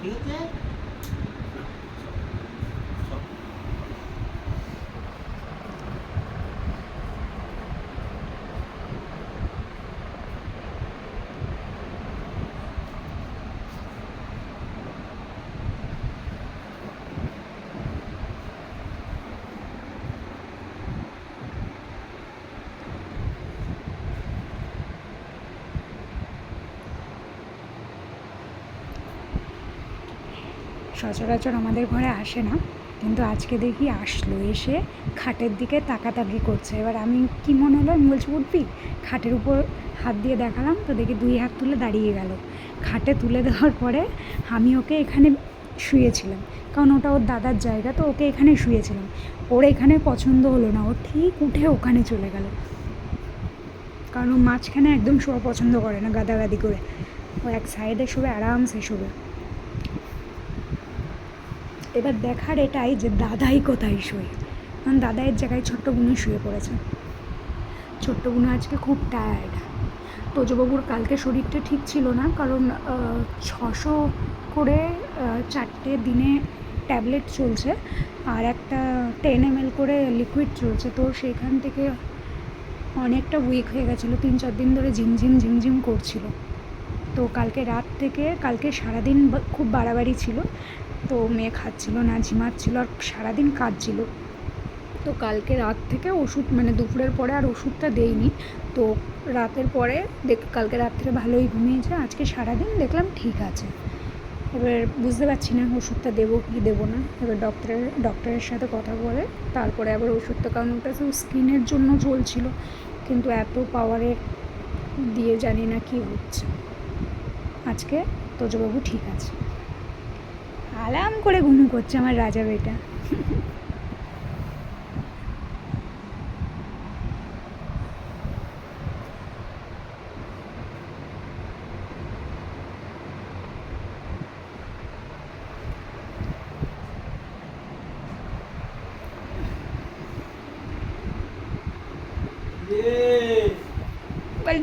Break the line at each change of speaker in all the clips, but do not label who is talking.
ঠিক আছে
সচরাচর আমাদের ঘরে আসে না, কিন্তু আজকে দেখি আসলো, এসে খাটের দিকে তাকাতাকি করছে। এবার আমি কি মনে হলো, আমি বলছি, উঠবি? খাটের উপর হাত দিয়ে দেখালাম, তো দেখি দুই হাত তুলে দাঁড়িয়ে গেল। খাটে তুলে দেওয়ার পরে আমি ওকে এখানে শুয়েছিলাম, কারণ ওটা ওর দাদার জায়গা, তো ওকে এখানে শুয়েছিলাম। ওর এখানে পছন্দ হলো না, ও ঠিক উঠে ওখানে চলে গেল। কারণ ও মাঝখানে একদম শোয়া পছন্দ করে না, গাদাগাদি করে। ও এক সাইডে শোবে, আরামসে শোবে। এবার দেখার এটাই যে দাদাই কোথায় শোয়। কারণ দাদাইয়ের জায়গায় ছোট্ট বুনু শুয়ে পড়েছে। ছোট্ট বুনু আজকে খুব টায়ার্ড তোজবাবুর কালকে শরীরটা ঠিক ছিল না, কারণ ছশো করে চারটে দিনে ট্যাবলেট চলছে আর একটা টেন এম করে লিকুইড চলছে। তো সেখান থেকে অনেকটা উইক হয়ে গেছিল, তিন চার দিন ধরে ঝিমঝিম ঝিমঝিম করছিল। তো কালকে রাত থেকে, কালকে সারাদিন খুব বাড়াবাড়ি ছিল। তো মেয়ে খাচ্ছিল না ঝিমাচ্ছিল আর সারাদিন কাঁদছিল। তো কালকে রাত থেকে ওষুধ মানে দুপুরের পরে আর ওষুধটা দেইনি। তো রাতের পরে দেখ, কালকে রাত্রে ভালোই ঘুমিয়েছে, আজকে সারাদিন দেখলাম ঠিক আছে। এবার বুঝতে পারছি না ওষুধটা দেবো কি দেবো না। এবার ডক্টরের ডক্টরের সাথে কথা বলে, তারপরে আবার ওষুধটা, কারণ ওটা শুধু স্কিনের জন্য চলছিল কিন্তু এত পাওয়ারের দিয়ে জানি না কি হচ্ছে। আজকে তোজবাবু ঠিক আছে। আলাম করে ঘুমু করছে আমার রাজা বেটা।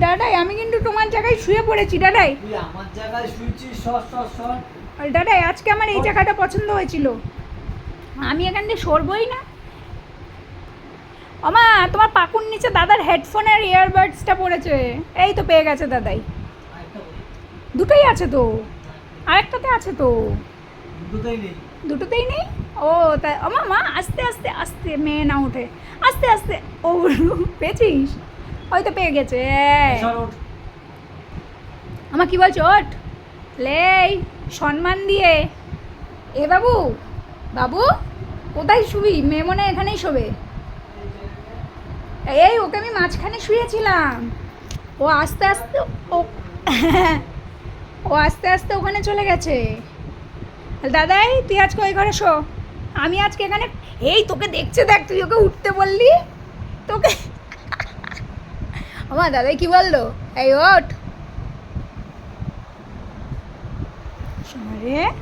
দাদাই, আমি কিন্তু তোমার জায়গায় শুয়ে পড়েছি, দাদাই।
আমার জায়গায় শুয়েছিস সর সর সর
দাদাই আজকে আমার এই জায়গাটা পছন্দ হয়েছিল। আমি এখান দিয়ে সরবই না। আমা তোমার পাকুর নিচে দাদার হেডফোনের ইয়ারবাডসটা পড়েছে। এই তো পেয়ে গেছে দাদাই। দুটোই আছে তো। আরেকটাতে আছে তো।
দুটোতেই নেই।
দুটোতেই নেই? ও তাই আমা মা আস্তে আস্তে আস্তে মেয়ে না ওঠে। আস্তে আস্তে ও পেয়েছিস? হয়তো পেয়ে গেছে। আমা কি বলছো ওঠ। লেই। সম্মান দিয়ে। এ বাবু বাবু, কোথায় শুবি? মেয়ে মনে এখানেই শোবে। এই, ওকে আমি মাঝখানে শুয়েছিলাম। ও আস্তে আস্তে ও ও আস্তে আস্তে ওখানে চলে গেছে। দাদাই তুই আজকে ওই ঘরে শো। আমি আজকে এখানে, এই, তোকে দেখছে দেখ, তুই ওকে উঠতে বললি? তোকে আমার দাদাই কি বলল? এই, ওঠ। Şöyle.